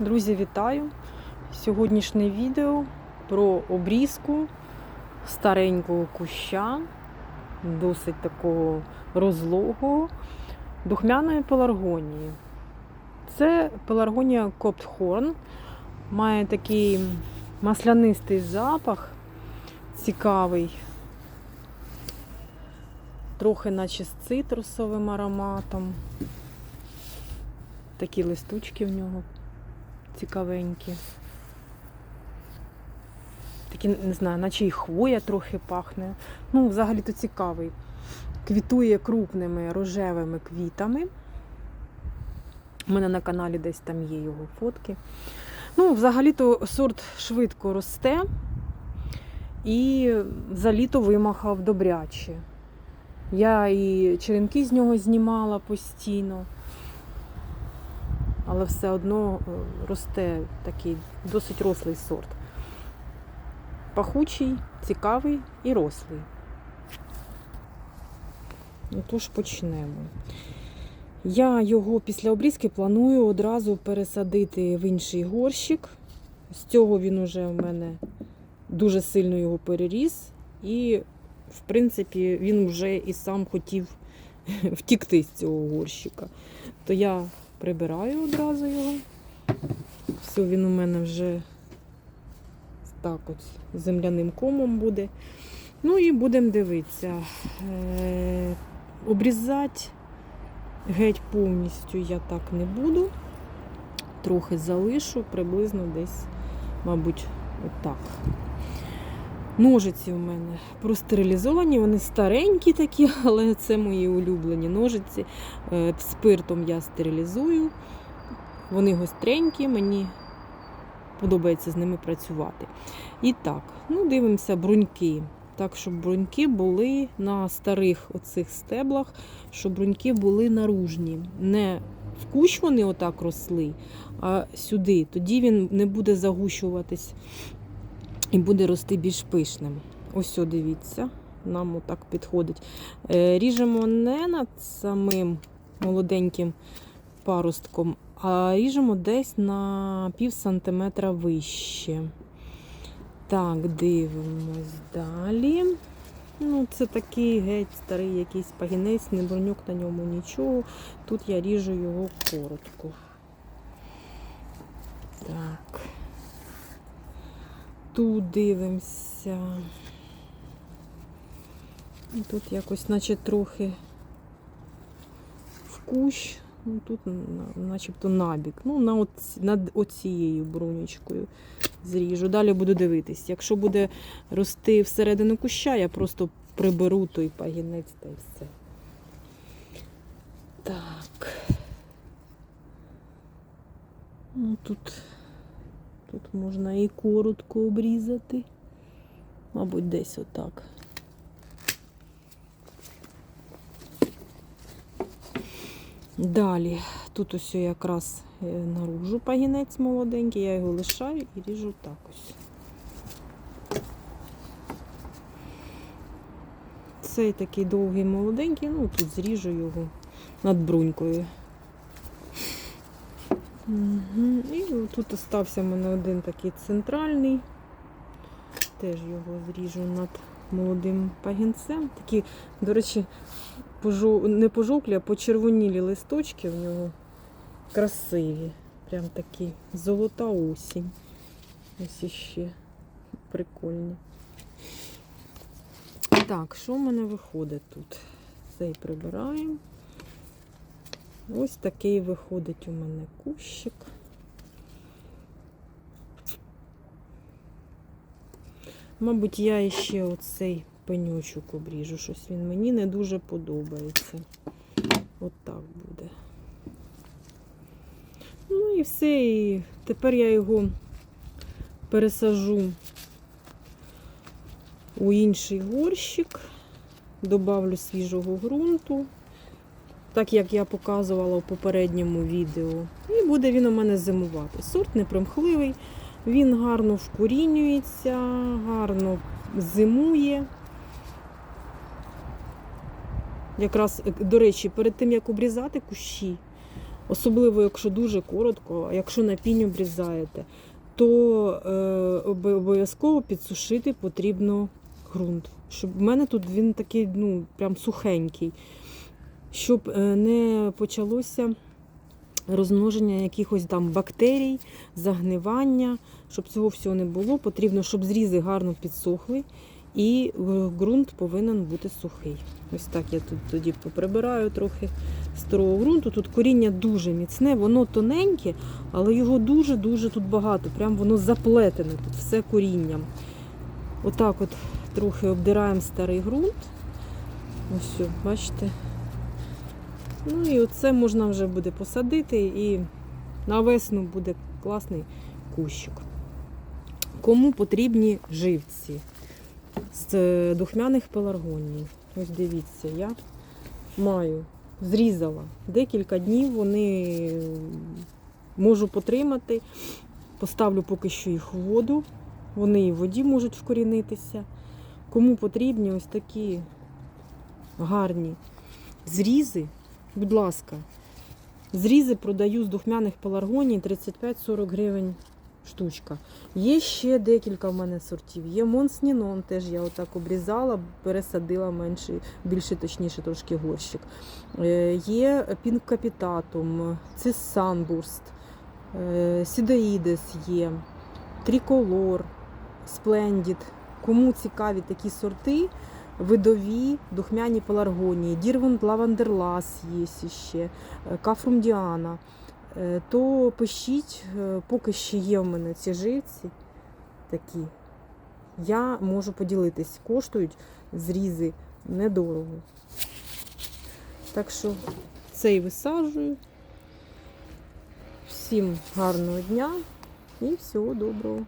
Друзі, вітаю! Сьогоднішнє відео про обрізку старенького куща, досить такого розлогого, духмяної пеларгонії. Це пеларгонія Коптхорн, має такий маслянистий запах, цікавий, трохи наче з цитрусовим ароматом. Такі листочки в нього цікавенькі. Такі, не знаю, наче і хвоя трохи пахне. Ну, взагалі-то цікавий. Квітує крупними рожевими квітами. У мене на каналі десь там є його фотки. Ну, взагалі-то сорт швидко росте і за літо вимахав добряче. Я і черенки з нього знімала постійно але все одно е, росте такий досить рослий сорт. Пахучий, цікавий і рослий. Ну, тож почнемо. Я його після обрізки планую одразу пересадити в інший горщик. З цього він уже в мене дуже сильно його переріс, і, в принципі, він вже і сам хотів втікти з цього горщика. То я прибираю одразу його. Все, він у мене вже так от земляним комом буде. Ну і будемо дивитися. Е, Обрізати геть повністю я так не буду. Трохи залишу, приблизно десь, мабуть, отак. Ножиці у мене простерилізовані, вони старенькі такі, але це мої улюблені ножиці. Е, Спиртом я стерилізую. Вони гостренькі, мені подобається з ними працювати. І так, ну дивимося бруньки. Так, щоб бруньки були на старих оцих стеблах, щоб бруньки були наружні. Не в кущ вони отак росли, а сюди. Тоді він не буде загущуватись і буде рости більш пишним. Ось, о, дивіться, нам отак підходить. Е, Ріжемо не над самим молоденьким паростком, а ріжемо десь на пів сантиметра вище. Так, дивимось далі. Ну, Це такий геть старий якийсь пагінець, не бронюк на ньому нічого. Тут я ріжу його коротко. Так. Тут дивимося. І тут якось, наче трохи в кущ, ну тут начебто набік. Ну, на оці, над оцією бронючкою зріжу. Далі буду дивитись. Якщо буде рости всередину куща, я просто приберу той пагінець та й все. Так. Ну, тут Тут можна і коротко обрізати. Мабуть, десь отак. Далі, тут ось якраз е, наружу пагінець молоденький, я його лишаю і ріжу так ось. Цей такий довгий молоденький, ну тут зріжу його над брунькою. Угу. І тут остався в мене один такий центральний. Теж його зріжу над молодим пагінцем. Такі, до речі, пожов... не пожовклі, а почервонілі листочки в нього красиві. Прям такі золота осінь. Ось іще прикольні. Так, що в мене виходить тут? Цей прибираємо. Ось такий виходить у мене кущик. Мабуть, я ще оцей пеньочок обріжу, щось він мені не дуже подобається. От так буде. Ну і все. І тепер я його пересажу у інший горщик, добавлю свіжого ґрунту так як я показувала у попередньому відео. І буде він у мене зимувати. Сорт непримхливий, він гарно вкорінюється, гарно зимує. Якраз, до речі, перед тим, як обрізати кущі, особливо якщо дуже коротко, якщо на пінь обрізаєте, то е, обов'язково підсушити потрібно ґрунт. Щоб в мене тут він такий, ну, прям сухенький, щоб е, не почалося розмноження якихось там бактерій, загнивання, щоб цього всього не було, потрібно, щоб зрізи гарно підсохли, і е, ґрунт повинен бути сухий. Ось так я тут тоді поприбираю трохи старого ґрунту. Тут коріння дуже міцне, воно тоненьке, але його дуже-дуже тут багато. Прям воно заплетене тут все корінням. Отак от трохи обдираємо старий ґрунт. Ось, бачите. Ну і оце можна вже буде посадити, і на весну буде класний кущик. Кому потрібні живці з е, духмяних пеларгоній? Ось дивіться, я маю, зрізала декілька днів, вони можу потримати. Поставлю поки що їх в воду. Вони і в воді можуть вкорінитися. Кому потрібні ось такі гарні зрізи, будь ласка, зрізи продаю з духмяних пеларгоній 35-40 гривень штучка. Є ще декілька в мене сортів. Є Монснінон, теж я отак обрізала, пересадила менший, більше, точніше, трошки горщик. Е, Є Cis Sunburst, е, Сідоїдес є, Триколор, Splendid. Кому цікаві такі сорти, видові духмяні пеларгонії, Дірвунд Лавандерлас є ще, Кафрум Діана, е, то пишіть, е, поки ще є в мене ці живці такі. Я можу поділитись, коштують зрізи недорого. Так що цей висаджую. Всім гарного дня і всього доброго.